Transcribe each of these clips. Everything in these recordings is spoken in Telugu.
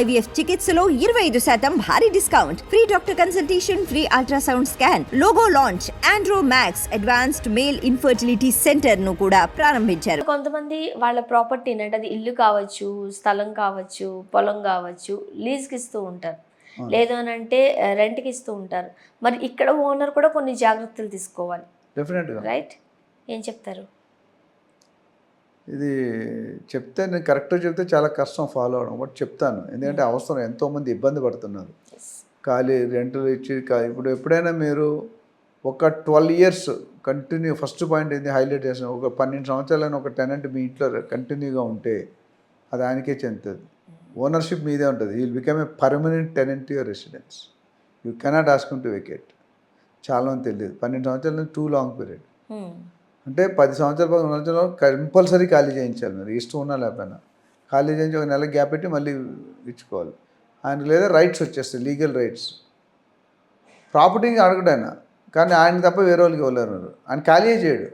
ఐవీఎఫ్ చికిత్సలో ఇరవై ఐదు శాతం భారీ discount. Free doctor consultation free ultrasound scan logo launch Andro Max advanced male infertility సెంటర్ను కూడా ప్రారంభించారు. కొంతమంది వాళ్ళ ప్రాపర్టీని అంటే అది ఇల్లు కావచ్చు స్థలం కావచ్చు పొలం కావచ్చు లీజ్కి ఇస్తూ ఉంటారు. లేదు అని అంటే రెంట్కి ఇస్తూ ఉంటారు. మరి ఇక్కడ ఓనర్ కూడా కొన్ని జాగ్రత్తలు తీసుకోవాలి. రైట్? ఏం చెప్తారు? ఇది చెప్తే నేను కరెక్ట్గా చెప్తే చాలా కష్టం ఫాలో అవడం బట్ చెప్తాను. ఎందుకంటే అవసరం ఎంతోమంది ఇబ్బంది పడుతున్నారు. ఖాళీ రెంట్లు ఇచ్చి ఇప్పుడు ఎప్పుడైనా మీరు ఒక twelve years continue first point ఏంది హైలైట్ చేసిన ఒక పన్నెండు సంవత్సరాలైన ఒక టెనెంట్ మీ ఇంట్లో కంటిన్యూగా ఉంటే అది ఆయనకే చెందుతుంది. ఓనర్షిప్ మీదే ఉంటుంది. Will become a permanent tenant your residence. You cannot ask him to vacate. చాలా మంది తెలియదు. పన్నెండు సంవత్సరాలు టూ లాంగ్ పీరియడ్. Hmm. అంటే పది సంవత్సరాల పది సంవత్సరాలు కంపల్సరీ ఖాళీ చేయించాలి మీరు. ఇష్టం ఉన్నా లేకపోయినా. ఖాళీ చేయించి ఒక నెల గ్యాప్ పెట్టి మళ్ళీ ఇచ్చుకోవాలి. ఆయన లేదా రైట్స్ వచ్చేస్తాయి లీగల్ రైట్స్. ప్రాపర్టీని అడగడాయన కానీ ఆయన తప్ప వేరే వాళ్ళకి ఇవ్వలేరు మీరు. ఆయన ఖాళీ చేయడు.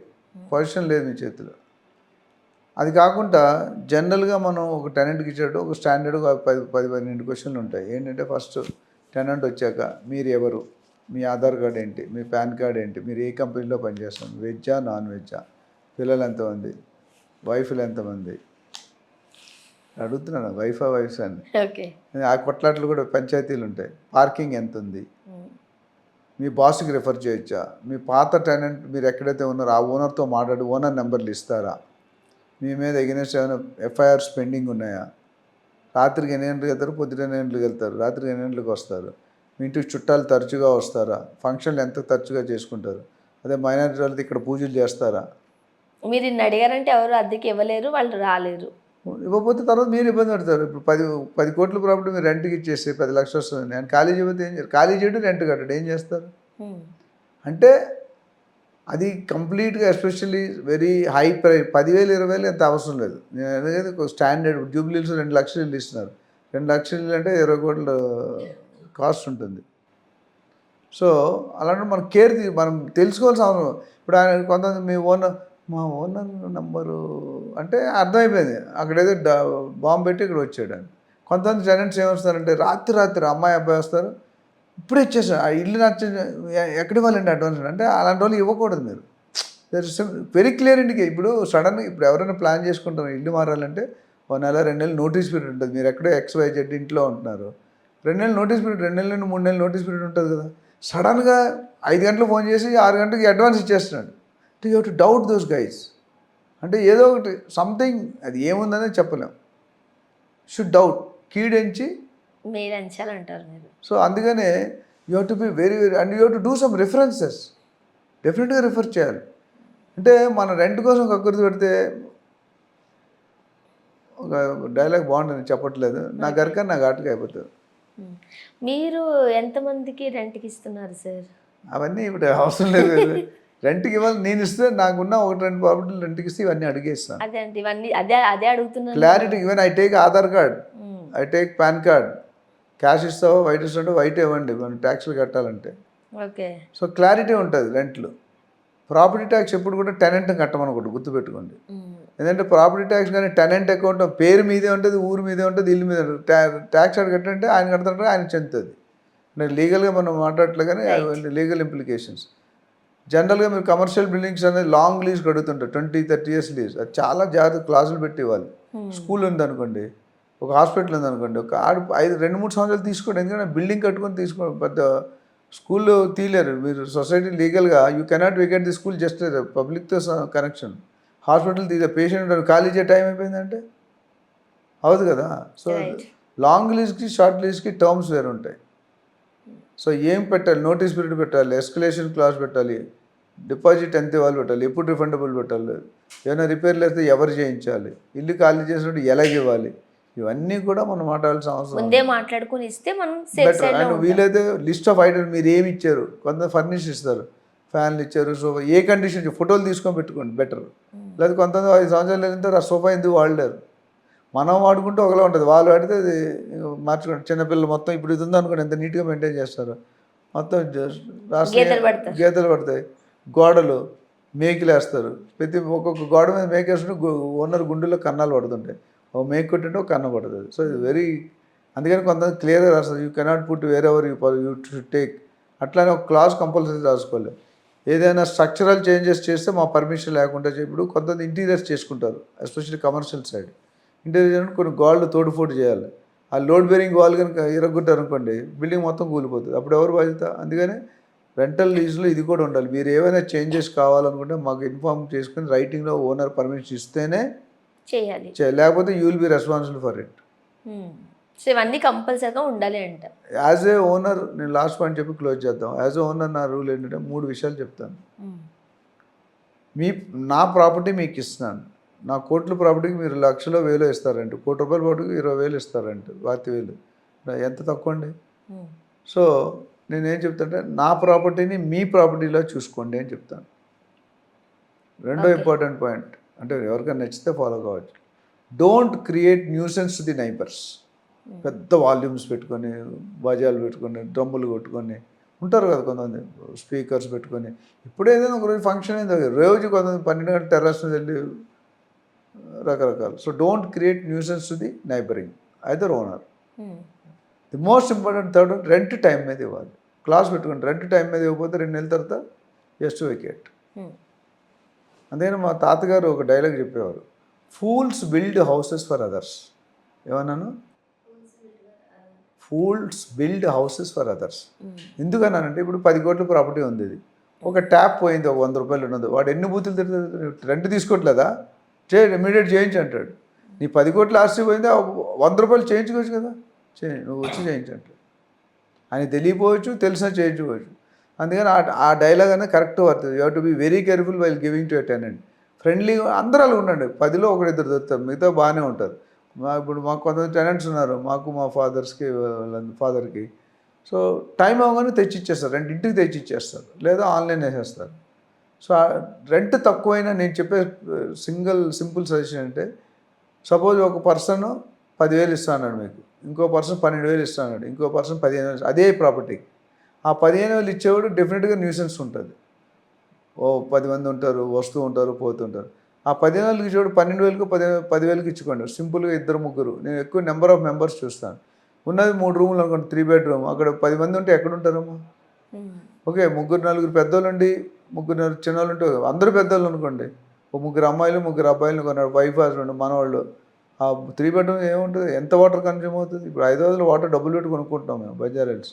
పొజిషన్ లేదు మీ చేతిలో. అది కాకుండా జనరల్గా మనం ఒక టెనెంట్కి ఇచ్చేటప్పుడు ఒక స్టాండర్డ్ పది పది పన్నెండు క్వశ్చన్లు ఉంటాయి. ఏంటంటే ఫస్ట్ టెనెంట్ వచ్చాక మీరు ఎవరు? మీ ఆధార్ కార్డ్ ఏంటి? మీ పాన్ కార్డ్ ఏంటి? మీరు ఏ కంపెనీలో పనిచేస్తారు వెజ్జా నాన్ వెజ్జా? పిల్లలు ఎంతమంది? వైఫ్లు ఎంతమంది? అడుగుతున్నాను వైఫా వైఫ్స్ అని. ఆ కొట్లాట్లు కూడా పంచాయతీలు ఉంటాయి. పార్కింగ్ ఎంత ఉంది మీ బాస్కి రిఫర్ చేయొచ్చా? మీ పాత టెనెంట్ మీరు ఎక్కడైతే ఉన్నారో ఆ ఓనర్తో మాట్లాడి ఓనర్ నెంబర్లు ఇస్తారా? మీ మీద ఎగనెస్ట్ ఏమైనా ఎఫ్ఐఆర్స్ పెండింగ్ ఉన్నాయా? రాత్రికి ఎన్ని గంటలకు వెళ్తారు? పొద్దున ఎన్ని గంటలకు వెళ్తారు? రాత్రికి ఎన్ని గంటలకు వస్తారు? మీ ఇంటికి చుట్టాలు తరచుగా వస్తారా? ఫంక్షన్లు ఎంత తరచుగా చేసుకుంటారు? అదే మైనారిటీ వాళ్ళకి ఇక్కడ పూజలు చేస్తారా? మీరు ఇన్ని అడిగారంటే ఎవరు అద్దెకి ఇవ్వలేరు వాళ్ళు రాలేరు. ఇవ్వకపోతే తర్వాత మీరు ఇబ్బంది పడతారు. ఇప్పుడు పది పది కోట్ల ప్రాపర్టీ మీరు రెంట్కి ఇచ్చేస్తే పది లక్షలు వస్తుంది. నేను ఖాళీ చేయకపోతే ఏం చేయాలి ఖాళీ చేయడం రెంట్ కట్టడం ఏం చేస్తారు. అంటే అది కంప్లీట్గా ఎస్పెషల్లీ వెరీ హై ప్రైస్ పదివేలు ఇరవై వేలు ఎంత అవసరం లేదు. నేను ఒక స్టాండర్డ్ జూబ్లీస్ రెండు లక్షలు ఇల్లు ఇస్తున్నారు. రెండు లక్షలు ఇల్లు అంటే ఇరవై కోట్ల కాస్ట్ ఉంటుంది. సో అలాంటి మనం కేర్ మనం తెలుసుకోవాల్సిన అవసరం. ఇప్పుడు ఆయన కొంతమంది మీ ఓనర్ మా ఓనర్ నంబరు అంటే అర్థమైపోయింది. అక్కడేదో డా- బాంబు పెట్టి ఇక్కడ వచ్చాడు అని కొంతమంది జనెంట్స్ ఏమొస్తారంటే రాత్రి రాత్రి అమ్మాయి అబ్బాయి వస్తారు. ఇప్పుడే ఇచ్చేసారు ఆ ఇల్లు నచ్చ ఎక్కడ ఇవ్వాలండి అడ్వాన్స్? అంటే అలాంటి వాళ్ళు ఇవ్వకూడదు మీరు. వెరీ క్లియర్ ఇండికే ఇప్పుడు సడన్గా ఇప్పుడు ఎవరైనా ప్లాన్ చేసుకుంటారు ఇల్లు మారాలంటే ఓ నెల రెండు నెలలు నోటీస్ పీరియడ్ ఉంటుంది. మీరు ఎక్కడో ఎక్స్ వై జెడ్ ఇంట్లో ఉంటున్నారు. రెండు నెలలు నోటీస్ పీరియడ్ రెండు నెలల నుండి మూడు నెలలు నోటీస్ పీరియడ్ ఉంటుంది కదా. సడన్గా ఐదు గంటలు ఫోన్ చేసి ఆరు గంటలకి అడ్వాన్స్ ఇచ్చేస్తున్నాడు. అంటే you to doubt those guys అంటే ఏదో ఒకటి సంథింగ్ అది ఏముందనేది చెప్పలేం. షుడ్ డౌట్ కీడెంచి అంటారు మీరు. సో అందుకనే you have to be very very and you have to do some references డెఫినెట్గా రిఫర్ చేయాలి. అంటే మన రెంట్ కోసం కక్కుర్తి పెడితే ఒక డైలాగ్ బాగుంటుంది చెప్పట్లేదు. నా గరిక నా ఘాటుగా అయిపోతుంది. మీరు ఎంతమందికి రెంట్కి ఇస్తున్నారు సార్? అవన్నీ ఇప్పుడు అవసరం లేదు రెంట్కి ఇవ్వాలి నేను ఇస్తే నాకున్న ఒకటి రెండు ప్రాపర్టీలు రెంట్కి ఇస్తే ఇవన్నీ అడిగేస్తాను అదే అంటే ఇవన్నీ అదే అదే అడుగుతున్నాను. Clarity even I take Aadhaar card. I take PAN card. Cash ఇస్తావా వైట్ ఇస్తావా వైట్ ఇవ్వండి మనం ట్యాక్స్లు కట్టాలంటే. ఓకే. సో క్లారిటీ ఉంటుంది రెంట్లు. ప్రాపర్టీ ట్యాక్స్ ఎప్పుడు కూడా టెనెంట్ కట్టమనకూడదు గుర్తుపెట్టుకోండి. ఎందుకంటే ప్రాపర్టీ ట్యాక్స్ కానీ టెనెంట్ అకౌంట్ పేరు మీదే ఉంటుంది ఊరు మీదే ఉంటుంది ఇల్లు మీద ఉంటుంది. ట్యాక్స్ అక్కడ కట్టంటే ఆయన కడతాంటే ఆయన చెందుతుంది. అంటే లీగల్గా మనం మాట్లాడట్లే కానీ లీగల్ ఇంప్లికేషన్స్. జనరల్గా మీరు కమర్షియల్ బిల్డింగ్స్ అనేది long lease కడుగుతుంటారు. Twenty thirty years lease. అది చాలా జాగ్రత్త క్లాసులు పెట్టి ఇవ్వాలి స్కూల్ ఉందనుకోండి ఒక హాస్పిటల్ ఉందనుకోండి ఒక ఆడు ఐదు రెండు మూడు సంవత్సరాలు తీసుకోండి. ఎందుకంటే బిల్డింగ్ కట్టుకొని తీసుకోండి పెద్ద స్కూల్లో తీయలేరు. మీరు సొసైటీ లీగల్గా you cannot vacate the school just పబ్లిక్తో connection. Hospital తీసే పేషెంట్ ఖాళీ చే టైం అయిపోయిందంటే? అవుదు కదా? సో. లాంగ్ లీజ్కి షార్ట్ లీజ్కి టర్మ్స్ వేరు ఉంటాయి. సో ఏం పెట్టాలి? నోటీస్ పీరియడ్ పెట్టాలి ఎస్కలేషన్ క్లాస్ పెట్టాలి డిపాజిట్ ఎంత ఇవ్వాలి పెట్టాలి ఎప్పుడు రిఫండబుల్ పెట్టాలి ఏమైనా రిపేర్లు అయితే ఎవరు చేయించాలి? ఇల్లు ఖాళీ చేసినప్పుడు ఎలా ఇవ్వాలి? ఇవన్నీ కూడా మనం మాట్లాడాల్సిన అవసరం. ముందే మాట్లాడుకుని ఇస్తే మనం అండ్. వీలైతే లిస్ట్ ఆఫ్ ఐటమ్స్ మీరు ఏమి ఇచ్చారు? కొంత ఫర్నిష్ ఇస్తారు. ఫ్యాన్లు ఇచ్చారు సోఫా ఏ కండిషన్ ఫోటోలు తీసుకొని పెట్టుకోండి బెటర్ లేదా కొంతమంది ఐదు సంవత్సరాలు వెళ్ళిన తర్వాత ఆ సోఫా ఎందుకు వాడలేరు? మనం వాడుకుంటే ఒకలా ఉంటుంది. వాళ్ళు వాడితే అది మార్చుకోండి. చిన్నపిల్లలు మొత్తం ఇప్పుడు ఇది ఉందనుకోండి ఎంత నీట్గా మెయింటైన్ చేస్తారు. మొత్తం రాస్తే గీతలు పడతాయి. గోడలు మేకులు వేస్తారు ప్రతి ఒక్కొక్క గోడ మీద మేకేస్తుంటే ఓనర్ గుండెలో కన్నాలు పడుతుంటాయి. ఒక మేకు కొట్టింటే ఒక కన్న పడుతుంది. సో ఇది వెరీ అందుకని కొంతమంది క్లియర్గా రాస్తారు. యూ కెనాట్ పుట్ వేరే ever you you should take అట్లానే ఒక క్లాస్ కంపల్సరీ రాసుకోవాలి. ఏదైనా స్ట్రక్చరల్ చేంజెస్ చేస్తే మా పర్మిషన్ లేకుండా ఇప్పుడు కొంతమంది ఇంటీరియర్స్ చేసుకుంటారు ఎస్పెషల్లీ కమర్షియల్ సైడ్. ఇంటీరియర్ కొన్ని గోల్డ్ తోడుఫోటు చేయాలి. ఆ లోడ్ బేరింగ్ వాల్ కనుక ఇరగొట్టారు అనుకోండి బిల్డింగ్ మొత్తం కూలిపోతుంది. అప్పుడు ఎవరు బాధ్యత? అందుకని రెంటల్ లీజ్లో ఇది కూడా ఉండాలి. మీరు ఏమైనా చేంజెస్ కావాలనుకుంటే మాకు ఇన్ఫార్మ్ చేసుకుని రైటింగ్లో ఓనర్ పర్మిషన్ ఇస్తేనే చేయాలి. చేయాలి లేకపోతే you will be responsible for it so ఇవన్నీ కంపల్సరీగా ఉండాలి అంట. యాజ్ ఏ ఓనర్ నేను లాస్ట్ పాయింట్ చెప్పి క్లోజ్ చేద్దాం. యాజ్ ఏ ఓనర్ నా రూల్ ఏంటంటే మూడు విషయాలు చెప్తాను. మీ నా ప్రాపర్టీ మీకు ఇస్తున్నాను. నా కోట్ల ప్రాపర్టీకి మీరు లక్షలో వేలు ఇస్తారంట. కోటి రూపాయల ప్రాపర్టీకి ఇరవై వేలు ఇస్తారంట. పాతి వేలు. ఎంత తక్కువ అండి? సో నేనేం చెప్తానంటే నా ప్రాపర్టీని మీ ప్రాపర్టీలో చూసుకోండి అని చెప్తాను. రెండో. ఇంపార్టెంట్ పాయింట్ అంటే ఎవరికైనా నచ్చితే ఫాలో కావచ్చు. Don't create nuisance the neighbours పెద్ద వాల్యూమ్స్ పెట్టుకొని బజాలు పెట్టుకొని డ్రమ్ములు కొట్టుకొని ఉంటారు కదా కొంతమంది స్పీకర్స్ పెట్టుకొని. ఇప్పుడు ఏదైనా ఒక రోజు ఫంక్షన్ అయింది రోజు కొంతమంది పన్నెండు గంటల టెర్రస్ మీద వెళ్ళి రకరకాలు. So don't create nuisance to the neighbouring either owner the most important third rent time మీద ఇవ్వాలి. క్లాస్ పెట్టుకోండి. రెంట్ టైం మీద ఇవ్వకపోతే రెండు నెలల తర్వాత జస్ట్ వికెట్ అందుకని మా తాతగారు ఒక డైలాగ్ చెప్పేవారు. Fools build houses for others ఏమన్నాను? Fools build houses for others ఎందుకన్నానంటే ఇప్పుడు పది కోట్ల ప్రాపర్టీ ఉంది ఇది. ఒక ట్యాప్ పోయింది ఒక వంద రూపాయలు ఉన్నది. వాడు ఎన్ని బూతులు తిరుగుతుంది రెంట్ తీసుకోవట్లేదా చే ఇమీడియట్ చేయించి అంటాడు. నీ పది కోట్ల ఆస్తి పోయింది వంద రూపాయలు చేయించుకోవచ్చు కదా? చే నువ్వు వచ్చి చేయించు అంటాడు. ఆయన తెలియపోవచ్చు తెలిసినా చేయించుకోవచ్చు. అందుకని ఆ ఆ డైలాగ్ అనేది కరెక్ట్ పడుతుంది. You to be very careful while giving to a tenant friendly అందరూ అలా ఉండండి. పదిలో ఒకటి ఇద్దరు దొరుకుతారు మిగతా బాగానే ఉంటారు. మా ఇప్పుడు మాకు కొంతమంది టెనెంట్స్ ఉన్నారు. మాకు మా ఫాదర్స్కి ఫాదర్కి సో టైం అవగానే తెచ్చి ఇచ్చేస్తారు రెంట్ ఇంటికి తెచ్చి ఇచ్చేస్తారు లేదా ఆన్లైన్ వేసేస్తారు. సో రెంట్ తక్కువైనా నేను చెప్పే సింగిల్ సింపుల్ సజెషన్ అంటే సపోజ్ ఒక పర్సన్ పదివేలు ఇస్తాడు మీకు. ఇంకో పర్సన్ పన్నెండు వేలు ఇస్తాడు ఇంకో పర్సన్ పదిహేను వేలు అదే ప్రాపర్టీకి ఆ పదిహేను వేలు ఇచ్చేవాడు డెఫినెట్గా న్యూసెన్స్ ఉంటుంది. ఓ పది మంది ఉంటారు వస్తూ ఉంటారు పోతుంటారు ఆ వేలకు ఇచ్చేవాడు పన్నెండు వేలకు పది పదివేలకు ఇచ్చుకోండి. సింపుల్గా ఇద్దరు ముగ్గురు. నేను ఎక్కువ నెంబర్ ఆఫ్ మెంబర్స్ చూస్తాను. ఉన్నది మూడు రూములు అనుకోండి త్రీ బెడ్రూమ్ అక్కడ పది మంది ఉంటే ఎక్కడ ఉంటారమ్మా? ఓకే ముగ్గురు నలుగురు పెద్దోళ్ళు ఉండి ముగ్గురు నలుగురు చిన్నోళ్ళు ఉంటే అందరూ పెద్దోళ్ళు అనుకోండి. ఒక ముగ్గురు అమ్మాయిలు ముగ్గురు అబ్బాయిలు కొన్నాడు వైఫ్ హస్బెండ్ మనవాళ్ళు. ఆ త్రీ బెడ్రూమ్ ఏముంటుంది? ఎంత వాటర్ కన్జ్యూమ్ అవుతుంది? ఇప్పుడు ఐదు వందలు వాటర్ డబ్బులు పెట్టి కొనుక్కుంటాం మేము బజార్ హిల్స్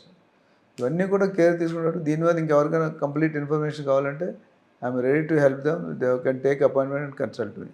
ఇవన్నీ కూడా కేర్ తీసుకున్నట్టు దీని మీద ఇంకెవరికైనా కంప్లీట్ ఇన్ఫర్మేషన్ కావాలంటే I'm ready to help them. They can take appointment and consult me.